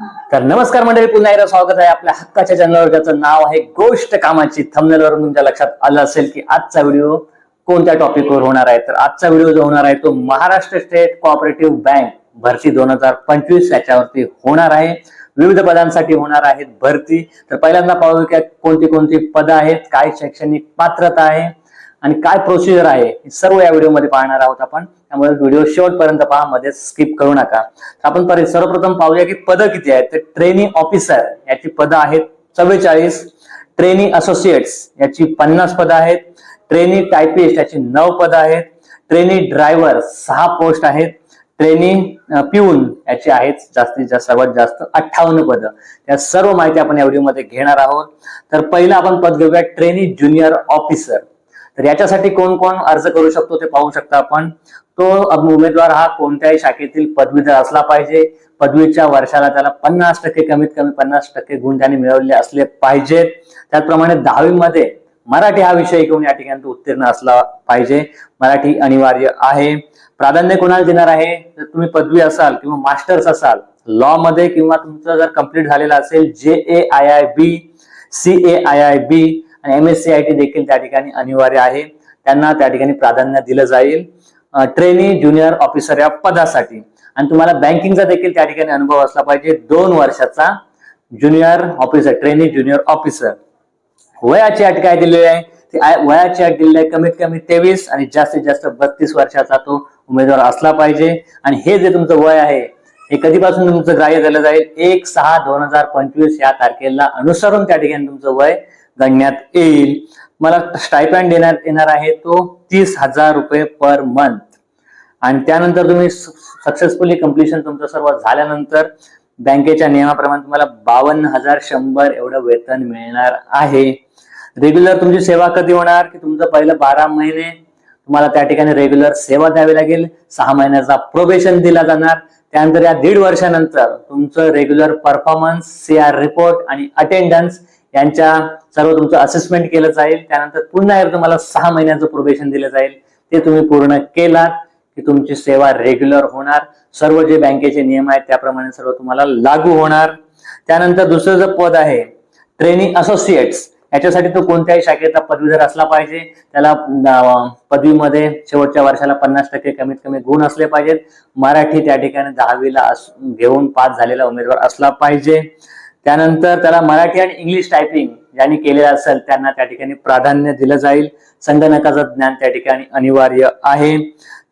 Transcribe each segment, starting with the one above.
तर नमस्कार मंडळी पुन्हा एकदा स्वागत आहे आपल्या हक्काच्या चॅनलवर ज्याचं नाव आहे गोष्ट कामाची. Thumbnail तुमच्या लक्षात आलं असेल की आजचा व्हिडिओ कोणत्या टॉपिकवर होणार आहे? तर आजचा व्हिडिओ जो होणार आहे तो महाराष्ट्र स्टेट कोऑपरेटिव्ह बँक भरती दोन हजार पंचवीस याच्यावरती होणार आहे. विविध पदांसाठी होणार आहेत भरती. तर पहिल्यांदा पाहू की कोणती कोणती पदं आहेत काय शैक्षणिक पात्रता आहे आणि काय प्रोसिजर आहे हे सर्व या व्हिडिओमध्ये पाहणार आहोत आपण. त्यामुळे व्हिडिओ शेवटपर्यंत पहा मध्ये स्किप करू नका. आपण परि- सर्वप्रथम पाहूया की पदं किती आहेत. तर ट्रेनी ऑफिसर याची पदं आहेत चव्वेचाळीस ट्रेनी असोसिएट्स याची पन्नास पदं आहेत ट्रेनी टायपिस्ट याची नऊ पदं आहेत ट्रेनी ड्रायव्हर सहा पोस्ट आहेत ट्रेनी पिऊन याची आहेत जास्तीत जास्त सर्वात जास्त अठ्ठावन्न पदं. त्या सर्व माहिती आपण या व्हिडिओमध्ये घेणार आहोत. तर पहिलं आपण पद घेऊया ट्रेनी ज्युनियर ऑफिसर तर याच्यासाठी कोण कोण अर्ज करू शकतो ते पाहू शकता आपण. तो उमेदवार हा कोणत्याही शाखेतील पदवीधर असला पाहिजे. पदवीच्या वर्षाला त्याला पन्नास टक्के कमीत कमी पन्नास टक्के गुण त्याने मिळवले असले पाहिजेत. त्याचप्रमाणे दहावीमध्ये मराठी हा विषय घेऊन या ठिकाणी तो उत्तीर्ण असला पाहिजे. मराठी अनिवार्य आहे. प्राधान्य कोणाला देणार आहे? जर तुम्ही पदवी असाल किंवा मास्टर्स असाल लॉ मध्ये किंवा तुमचं जर कंप्लीट झालेलं असेल जे A I I B C A I I B आणि M S C I T देखील त्या ठिकाणी अनिवार्य आहे. त्यांना त्या ठिकाणी प्राधान्य दिलं जाईल. ट्रेनी ज्युनियर ऑफिसर या पदासाठी. आणि तुम्हाला बँकिंगचा देखील त्या ठिकाणी अनुभव असला पाहिजे. दोन वर्षाचा junior officer trainee junior officer वयाची अट काय दिलेली आहे? ती वयाची अट दिलेली आहे कमीत कमी तेवीस आणि जास्तीत जास्त बत्तीस वर्षाचा तो उमेदवार असला पाहिजे. आणि हे जे तुमचं वय आहे हे कधीपासून तुमचं ग्राह्य झालं जाईल? एक सहा दोन हजार पंचवीस या तारखेला अनुसरून त्या ठिकाणी तुमचं वय गणण्यात येईल. मला स्टायपँड देण्यात येणार आहे तो तीस हजार रुपये पर मंथ आणि त्यानंतर तुम्ही सक्सेसफुली कम्प्लिशन तुमचं सर्व झाल्यानंतर बँकेच्या नियमाप्रमाणे तुम्हाला बावन्न हजार शंभर एवढं वेतन मिळणार आहे. रेग्युलर तुमची सेवा कधी होणार? की तुमचं पहिलं बारा महिने तुम्हाला त्या ठिकाणी रेग्युलर सेवा द्यावी लागेल. सहा महिन्याचा प्रोबेशन दिला जाणार. त्यानंतर या दीड वर्षानंतर तुमचं regular performance C R report आणि अटेंडन्स यांच्या सर्व तुमचं असेसमेंट केलं जाईल. त्यानंतर पुन्हा एकदा तुम्हाला सहा महिन्याचं प्रोबेशन दिलं जाईल. ते तुम्ही पूर्ण केलात की तुमची सेवा रेग्युलर होणार. सर्व जे बँकेचे नियम आहेत त्याप्रमाणे सर्व तुम्हाला लागू होणार. त्यानंतर दुसरं जे पद आहे ट्रेनिंग असोसिएट्स याच्यासाठी तो कोणत्याही शाखेचा पदवीधर असला पाहिजे. त्याला पदवीमध्ये शेवटच्या वर्षाला पन्नास टक्के कमीत कमी गुण असले पाहिजेत. मराठी त्या ठिकाणी दहावीला घेऊन पास झालेला उमेदवार असला पाहिजे. त्यानंतर त्याला मराठी आणि इंग्लिश टायपिंग ज्यांनी केलेलं असेल त्यांना त्या ठिकाणी प्राधान्य दिलं जाईल. संगणकाचं ज्ञान त्या ठिकाणी अनिवार्य आहे.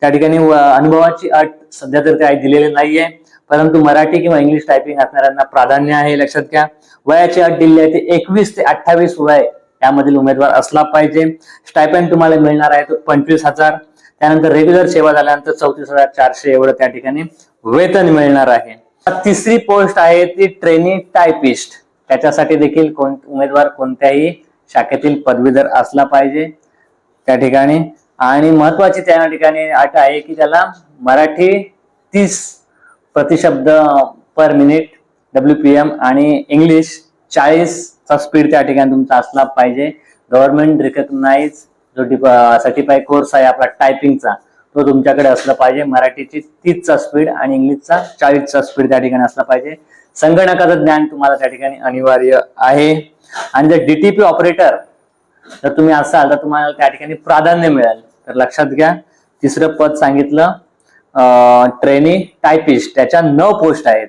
त्या ठिकाणी अनुभवाची अट सध्या तर काही दिलेली नाहीये. परंतु मराठी किंवा इंग्लिश टायपिंग असणाऱ्यांना प्राधान्य आहे लक्षात घ्या. वयाची अट दिली आहे ते एकवीस ते अठ्ठावीस वय यामधील उमेदवार असला पाहिजे. स्टायपँड तुम्हाला मिळणार आहे तो पंचवीस हजार. त्यानंतर रेग्युलर सेवा झाल्यानंतर चौतीस हजार चारशे एवढं त्या ठिकाणी वेतन मिळणार आहे. तिसरी पोस्ट आहे ती ट्रेनी टायपिस्ट त्याच्यासाठी देखील कोण उमेदवार कोणत्याही शाखेतील पदवीधर असला पाहिजे त्या ठिकाणी. आणि महत्वाची त्या ठिकाणी अट आहे की त्याला मराठी तीस प्रतिशब्द per minute W P M आणि इंग्लिश चाळीसचा स्पीड त्या ठिकाणी तुमचा असला पाहिजे. गव्हर्नमेंट रिकग्नाइज जो सर्टिफाय कोर्स आहे आपला टायपिंगचा तो तुमच्याकडे असला पाहिजे. मराठीची तीसचा स्पीड आणि इंग्लिशचा चाळीसचा स्पीड त्या ठिकाणी असला पाहिजे. संगणकाचं ज्ञान तुम्हाला त्या ठिकाणी अनिवार्य आहे. आणि जर डीटीपी ऑपरेटर जर तुम्ही असाल तर तुम्हाला त्या ठिकाणी प्राधान्य मिळेल. तर लक्षात घ्या तिसरं पद सांगितलं ट्रेनी टायपिस्ट त्याच्या नऊ पोस्ट आहेत.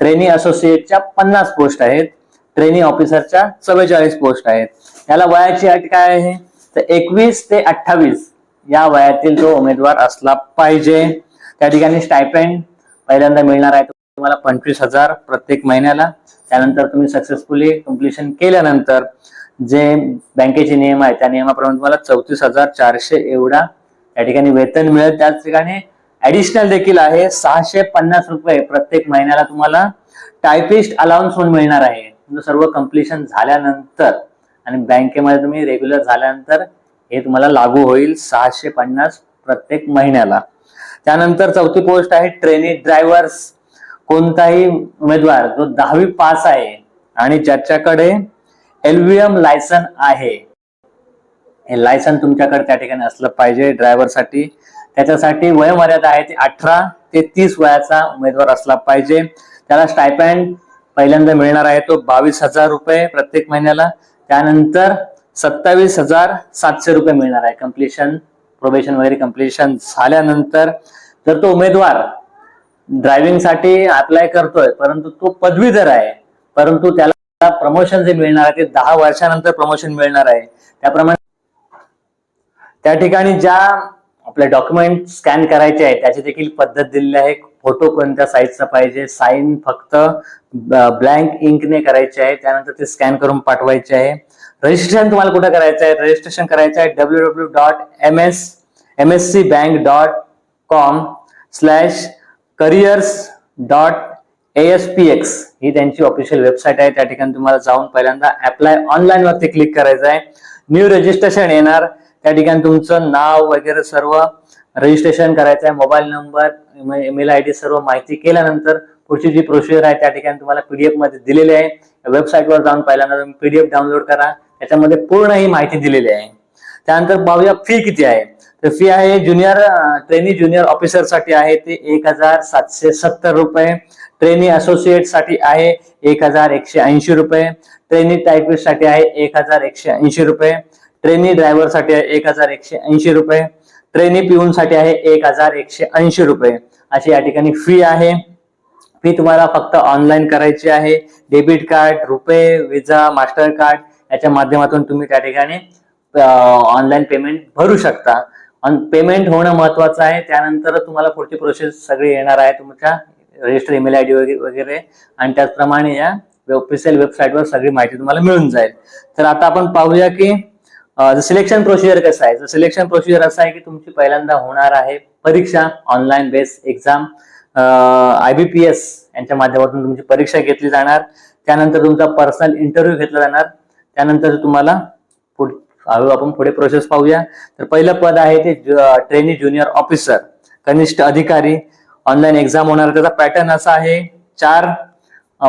ट्रेनी असोसिएटच्या पन्नास पोस्ट आहेत. ट्रेनी ऑफिसरच्या चव्वेचाळीस पोस्ट आहेत. याला वयाची अट काय आहे? तर एकवीस ते अठ्ठावीस. या वयातील तो उमेदवार असला पाहिजे. त्या ठिकाणी स्टायपेंड पहिल्यांदा मिळणार आहे तुम्हाला पंचवीस हजार प्रत्येक महिन्याला. त्यानंतर तुम्ही सक्सेसफुली कम्प्लिशन केल्यानंतर जे बँकेचे नियम आहेत त्या नियमाप्रमाणे तुम्हाला चौतीस हजार चारशे एवढा या ठिकाणी वेतन मिळेल. त्याच ठिकाणी ऍडिशनल देखील आहे सहाशे पन्नास रुपये प्रत्येक महिन्याला तुम्हाला टायपिस्ट अलाउन्स म्हणून मिळणार आहे. म्हणजे सर्व कम्प्लिशन झाल्यानंतर आणि बँकेमध्ये तुम्ही रेग्युलर झाल्यानंतर हे तुम्हाला लागू होईल सहाशे पन्नास प्रत्येक महिन्याला. त्यानंतर चौथी पोस्ट आहे ट्रेनी ड्रायव्हर्स कोणताही उमेदवार जो दहावी पास आहे आणि ज्याच्याकडे एलव्हीएम लायसन आहे हे लायसन तुमच्याकडे त्या ठिकाणी असलं पाहिजे ड्रायव्हरसाठी त्याच्यासाठी वयमर्यादा आहे ती अठरा ते तीस वयाचा उमेदवार असला पाहिजे. त्याला स्टायपँड पहिल्यांदा मिळणार आहे तो बावीस हजार रुपये प्रत्येक महिन्याला. त्यानंतर सत्तावीस हजार सातशे रुपये मिळणार आहे. कम्प्लिशन प्रोबेशन वगैरे कम्प्लिशन झाल्यानंतर जर तो उमेदवार ड्रायव्हिंगसाठी अप्लाय करतोय परंतु तो पदवीधर आहे परंतु त्याला प्रमोशन जे मिळणार आहे ते दहा वर्षानंतर प्रमोशन मिळणार आहे. त्याप्रमाणे त्या ठिकाणी ज्या आपले डॉक्युमेंट स्कॅन करायचे आहे त्याची देखील पद्धत दिलेली आहे. फोटो कोणत्या साईजचा पाहिजे? साईन फक्त ब्लँक इंकने करायचे आहे. त्यानंतर ते स्कॅन करून पाठवायचे आहे. रजिस्ट्रेशन तुम्हाला कुठं करायचं आहे? रजिस्ट्रेशन करायचं आहे W W dot M S M S C bank dot com slash careers dot S P X ही त्यांची ऑफिशियल वेबसाईट आहे. त्या ठिकाणी तुम्हाला जाऊन पहिल्यांदा अप्लाय ऑनलाईन वरती क्लिक करायचं आहे. न्यू रजिस्ट्रेशन येणार. त्या ठिकाणी तुमचं नाव वगैरे सर्व रजिस्ट्रेशन करायचं आहे. Mobile number mail I D सर्व माहिती केल्यानंतर पुढची जी प्रोसिजर आहे त्या ठिकाणी तुम्हाला पीडीएफमध्ये दिलेली आहे. वेबसाईटवर जाऊन पहिल्यांदा तुम्ही पीडीएफ डाउनलोड करा. त्याच्यामध्ये पूर्ण ही माहिती दिलेली आहे. त्यानंतर पाहूया फी किती आहे. तर फी आहे ज्युनियर ट्रेनी ज्युनियर ऑफिसरसाठी आहे ते एक हजार सातशे सत्तर रुपये. ट्रेनी असोसिएटसाठी आहे एक हजार एकशे ऐंशी रुपये. ट्रेनी टायपिस्टसाठी आहे एक हजार एकशे ऐंशी रुपये. ट्रेनी ड्रायव्हरसाठी आहे एक हजार एकशे ऐंशी रुपये. ट्रेनी पिऊनसाठी आहे एक हजार एकशे ऐंशी रुपये. अशी या ठिकाणी फी आहे. फी तुम्हाला फक्त ऑनलाईन करायची आहे. Debit card RuPay Visa master card याच्या माध्यमातून तुम्ही त्या ठिकाणी ऑनलाईन पेमेंट भरू शकता. पेमेंट होणं महत्वाचं आहे. त्यानंतर तुम्हाला पुढची प्रोसेस सगळी येणार आहे तुमच्या रजिस्टर ईमेल आय डी वगैरे. आणि त्याचप्रमाणे या ऑफिशियल वेबसाईटवर सगळी माहिती तुम्हाला मिळून जाईल. तर आता आपण पाहूया की सिलेक्शन प्रोसिजर कसं आहे? सिलेक्शन प्रोसिजर असं आहे की तुमची पहिल्यांदा होणार आहे परीक्षा online base exam I B P S यांच्या माध्यमातून तुमची परीक्षा घेतली जाणार. त्यानंतर तुमचा पर्सनल इंटरव्ह्यू घेतला जाणार. त्यानंतर तुम्हाला पुढ हळू आपण पुढे प्रोसेस पाहूया. तर पहिलं पद आहे ते ट्रेनी ज्युनियर ऑफिसर कनिष्ठ अधिकारी. ऑनलाईन एक्झाम होणार. त्याचा पॅटर्न असा आहे. चार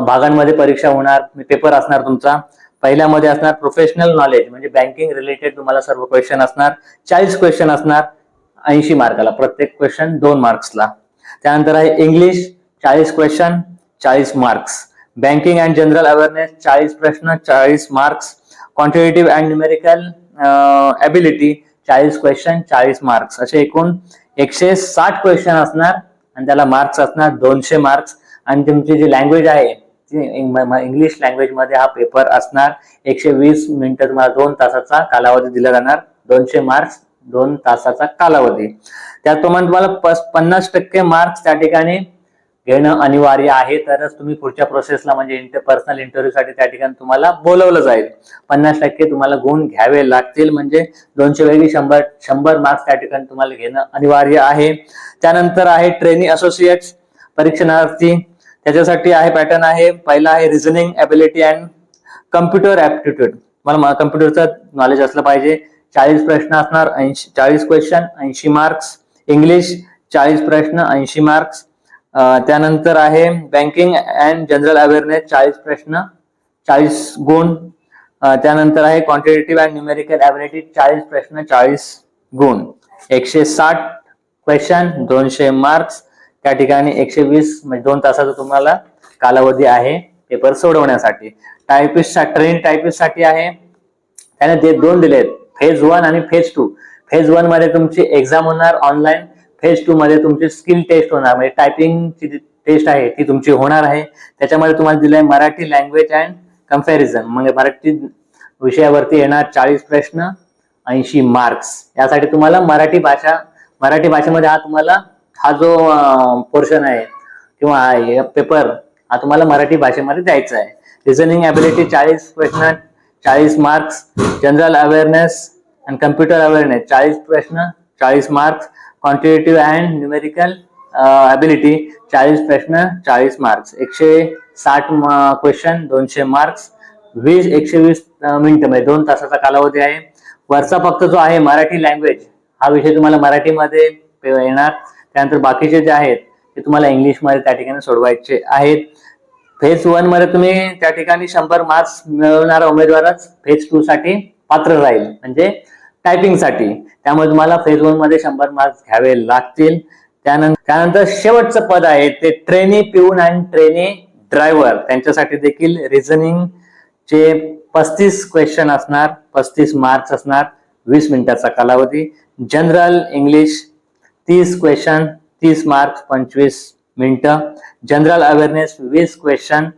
भागांमध्ये परीक्षा होणार. पेपर असणार तुमचा. पहिल्यामध्ये असणार प्रोफेशनल नॉलेज म्हणजे बँकिंग रिलेटेड तुम्हाला सर्व क्वेश्चन असणार चाळीस क्वेश्चन असणार ऐंशी मार्काला प्रत्येक क्वेश्चन दोन मार्क्सला. त्यानंतर आहे इंग्लिश चाळीस क्वेश्चन चाळीस marks banking and general awareness चाळीस प्रश्न चाळीस marks quantitative and numerical ability चाळीस क्वेश्चन चाळीस मार्क्स असे एकूण एकशे साठ क्वेश्चन असणार आणि त्याला मार्क्स असणार दोनशे मार्क्स आणि तुमची जी लँग्वेज आहे इंग्लिश लँग्वेजमध्ये हा पेपर असणार. एकशे वीस मिनिटं तुम्हाला दोन तासाचा कालावधी दिला जाणार. दोनशे मार्क्स दोन तासाचा कालावधी. त्याचप्रमाणे तुम्हाला पन्नास टक्के मार्क्स त्या ठिकाणी घेणं अनिवार्य आहे. तरच तुम्ही पुढच्या प्रोसेसला म्हणजे इंटर पर्सनल इंटरव्ह्यू साठी त्या ठिकाणी तुम्हाला बोलवलं जाईल. पन्नास टक्के तुम्हाला गुण घ्यावे लागतील. म्हणजे दोनशे वेळी शंभर शंभर मार्क्स त्या ठिकाणी तुम्हाला घेणं अनिवार्य आहे. त्यानंतर आहे ट्रेनिंग असोसिएट्स परीक्षणार्थी त्याच्यासाठी आहे पॅटर्न आहे. पहिला आहे reasoning ability and computer aptitude मला कम्प्युटरचं नॉलेज असलं पाहिजे. चाळीस प्रश्न असणार ऐंशी चाळीस क्वेश्चन ऐंशी मार्क्स इंग्लिश चाळीस प्रश्न ऐंशी मार्क्स त्यानंतर आहे बँकिंग अँड जनरल अवेअरनेस चाळीस प्रश्न चाळीस गुण. त्यानंतर आहे क्वांटिटेटिव्ह अँड न्यूमेरिकल ॲबिलिटी चाळीस प्रश्न चाळीस गुण. एकशे साठ क्वेश्चन दोनशे मार्क्स त्या ठिकाणी एकशे वीस म्हणजे दोन तासाचा तुम्हाला कालावधी आहे पेपर सोडवण्यासाठी. टायपिस्ट ट्रेन टायपिस्टसाठी आहे. त्याने ते दोन दिलेत फेज वन आणि फेज टू फेज वनमध्ये तुमची एक्झाम होणार ऑनलाईन फेज टू मध्ये तुमची स्किल टेस्ट होणार. म्हणजे टायपिंगची जी टेस्ट आहे ती तुमची होणार आहे. त्याच्यामध्ये तुम्हाला दिलंय मराठी लँग्वेज अँड कंपॅरिझन म्हणजे मराठी विषयावरती येणार चाळीस प्रश्न ऐंशी मार्क्स यासाठी तुम्हाला मराठी भाषा मराठी भाषेमध्ये हा तुम्हाला हा जो पोर्शन आहे किंवा पेपर हा तुम्हाला मराठी भाषेमध्ये द्यायचा आहे. रिझनिंग ॲबिलिटी चाळीस प्रश्न चाळीस marks general awareness and computer awareness चाळीस प्रश्न चाळीस marks quantitative and numerical ability चाळीस प्रश्न चाळीस मार्क्स एकशे साठ क्वेश्चन दोनशे मार्क्स वीस एकशे वीस मिनिटं म्हणजे दोन तासाचा कालावधी आहे. वरचा फक्त जो आहे मराठी लँग्वेज हा विषय तुम्हाला मराठीमध्ये येणार. त्यानंतर बाकीचे जे आहेत ते तुम्हाला इंग्लिशमध्ये त्या ठिकाणी सोडवायचे आहेत. फेज वनमध्ये तुम्ही त्या ठिकाणी शंभर मार्क्स मिळवणारा उमेदवारच फेज टू साठी पात्र राहील. म्हणजे टायपिंगसाठी. त्यामुळे तुम्हाला फेज वनमध्ये शंभर मार्क्स घ्यावे लागतील. त्यानंतर त्यानंतर शेवटचं पद आहे ते ट्रेनी पिऊन आणि ट्रेनी ड्रायव्हर त्यांच्यासाठी देखील रिझनिंग चे पस्तीस क्वेश्चन असणार पस्तीस मार्क्स असणार वीस मिनिटाचा कालावधी. जनरल इंग्लिश तीस क्वेश्चन तीस मार्क्स पंचवीस मिनिटं. जनरल अवेअरनेस वीस क्वेश्चन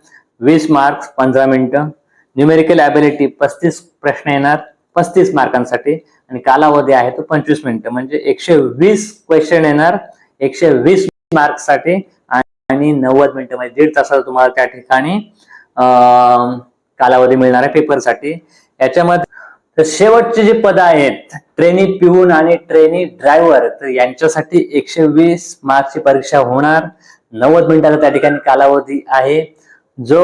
वीस मार्क्स पंधरा मिनिटं. न्यूमेरिकल ॲबिलिटी पस्तीस प्रश्न येणार पस्तीस मार्कांसाठी आणि कालावधी आहे तो पंचवीस मिनिटं. म्हणजे एकशे वीस क्वेश्चन येणार एकशे वीस मार्क्ससाठी आणि नव्वद मिनिटं म्हणजे दीड तासाचा तुम्हाला त्या ठिकाणी कालावधी मिळणार आहे पेपरसाठी याच्यामध्ये तर शेवटचे जे पदं आहेत ट्रेनी पिऊन आणि ट्रेनी ड्रायव्हर तर यांच्यासाठी एकशे वीस मार्क्सची परीक्षा होणार. नव्वद मिनिटाचा त्या ठिकाणी कालावधी आहे. जो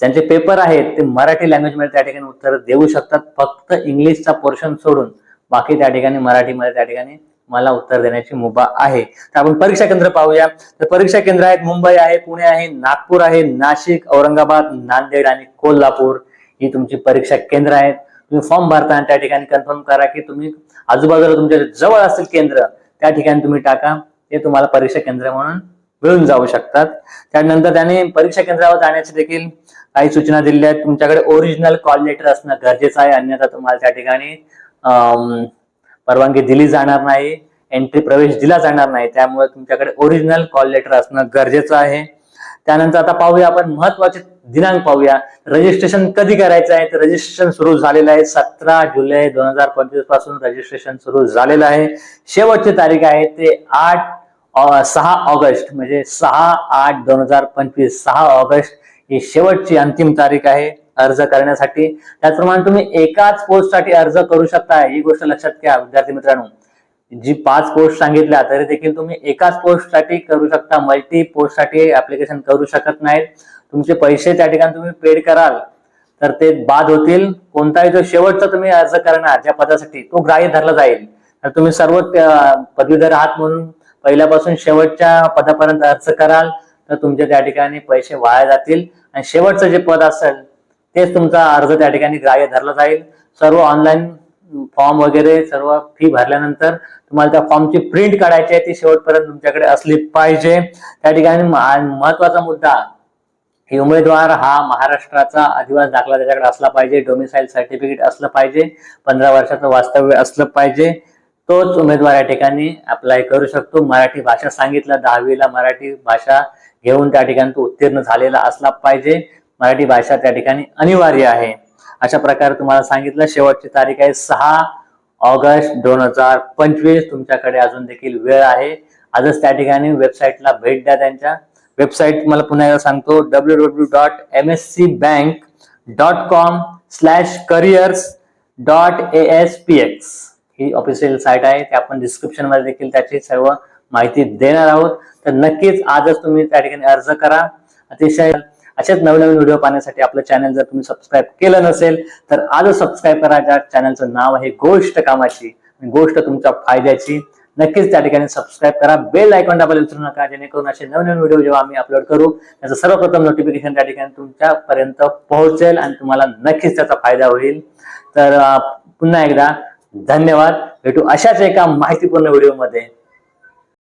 ज्यांचे पेपर आहेत ते मराठी लँग्वेजमध्ये त्या ठिकाणी उत्तर देऊ शकतात. फक्त इंग्लिशचा पोर्शन सोडून बाकी त्या ठिकाणी मराठीमध्ये त्या ठिकाणी मला उत्तर देण्याची मुभा आहे. तर आपण परीक्षा केंद्र पाहूया. तर परीक्षा केंद्र आहेत मुंबई आहे पुणे आहे नागपूर आहे नाशिक औरंगाबाद नांदेड आणि कोल्हापूर ही तुमची परीक्षा केंद्र आहेत. तुम्ही फॉर्म भरताना त्या ठिकाणी कन्फर्म करा की तुम्ही आजूबाजूला तुमच्या जवळ असेल केंद्र त्या ठिकाणी तुम्ही टाका. ते तुम्हाला परीक्षा केंद्र म्हणून मिळून जाऊ शकतात. त्यानंतर त्याने परीक्षा केंद्रावर जाण्याची देखील काही सूचना दिल्या आहेत. तुमच्याकडे ओरिजिनल कॉल लेटर असणं गरजेचं आहे. अन्यथा तुम्हाला त्या ठिकाणी परवानगी दिली जाणार नाही. एंट्री प्रवेश दिला जाणार नाही. त्यामुळे तुमच्याकडे ओरिजिनल कॉल लेटर असणं गरजेचं आहे. त्यानंतर आता पाहूया आपण महत्त्वाचे दिनांक पाहूया. रजिस्ट्रेशन कधी करायचं आहे? तर रजिस्ट्रेशन सुरू झालेलं आहे सतरा जुलै दोन हजार पंचवीसपासून रजिस्ट्रेशन सुरू झालेलं आहे. शेवटची तारीख आहे ते आठ सहा ऑगस्ट म्हणजे सहा आठ दोन हजार पंचवीस सहा ऑगस्ट ही शेवटची अंतिम तारीख आहे अर्ज करण्यासाठी. त्याचप्रमाणे तुम्ही एकाच पोस्टसाठी अर्ज करू शकता. ही गोष्ट लक्षात घ्या विद्यार्थी मित्रांनो. जी पाच पोस्ट सांगितल्या तरी देखील तुम्ही एकाच पोस्टसाठी करू शकता मल्टी पोस्टसाठी ऍप्लिकेशन करू शकत नाहीत. तुमचे पैसे त्या ठिकाणी तुम्ही पेड कराल तर ते बाद होतील. कोणताही जो शेवटचा तुम्ही अर्ज करणार ज्या पदासाठी तो ग्राह्य धरला जाईल तर तुम्ही सर्व पदवीधर आहात म्हणून पहिल्यापासून शेवटच्या पदापर्यंत अर्ज कराल तर तुमचे त्या ठिकाणी पैसे वाया जातील. आणि शेवटचं जे पद असेल तेच तुमचा अर्ज त्या ठिकाणी ग्राह्य धरला जाईल. सर्व ऑनलाईन फॉर्म वगैरे सर्व फी भरल्यानंतर तुम्हाला त्या फॉर्मची प्रिंट काढायची आहे ती शेवटपर्यंत तुमच्याकडे असली पाहिजे. त्या ठिकाणी महत्त्वाचा मुद्दा की उमेदवार हा महाराष्ट्राचा अधिवास दाखला त्याच्याकडे असला पाहिजे डोमिसाईल सर्टिफिकेट असलं पाहिजे पंधरा वर्षाचं वास्तव्य असलं पाहिजे. तोच उमेदवार या ठिकाणी अप्लाय करू शकतो. मराठी भाषा सांगितलं दहावीला मराठी भाषा घेऊन त्या ठिकाणी तो उत्तीर्ण झालेला असला पाहिजे. मराठी भाषा त्या ठिकाणी अनिवार्य आहे. अशा प्रकारे तुम्हाला सांगितलं. शेवटची तारीख आहे सहा ऑगस्ट दोन हजार पंचवीस. तुमच्याकडे अजून देखील वेळ आहे. आजच त्या ठिकाणी वेबसाईटला भेट द्या त्यांच्या. वेबसाईट मला पुन्हा एकदा सांगतो. W W dot M S C bank dot com slash careers dot A S P X he official site आहे. ते आपण डिस्क्रिप्शनमध्ये देखील त्याची सर्व माहिती देणार आहोत. तर नक्कीच आजच तुम्ही त्या ठिकाणी अर्ज करा. अतिशय असेच नवनवीन व्हिडिओ पाहण्यासाठी आपलं चॅनल जर तुम्ही सबस्क्राईब केलं नसेल तर आलो सबस्क्राईब करा. ज्या चॅनलचं नाव आहे गोष्ट कामाची गोष्ट तुमच्या फायद्याची नक्कीच त्या ठिकाणी सबस्क्राईब करा. बेल आयकॉन दाबायला विसरू नका जेणेकरून असे नवनवीन व्हिडिओ जेव्हा आम्ही अपलोड करू त्याचं सर्वप्रथम नोटिफिकेशन त्या ठिकाणी तुमच्यापर्यंत पोहोचेल आणि तुम्हाला नक्कीच त्याचा फायदा होईल. तर पुन्हा एकदा धन्यवाद. भेटू अशाच एका माहितीपूर्ण व्हिडिओमध्ये.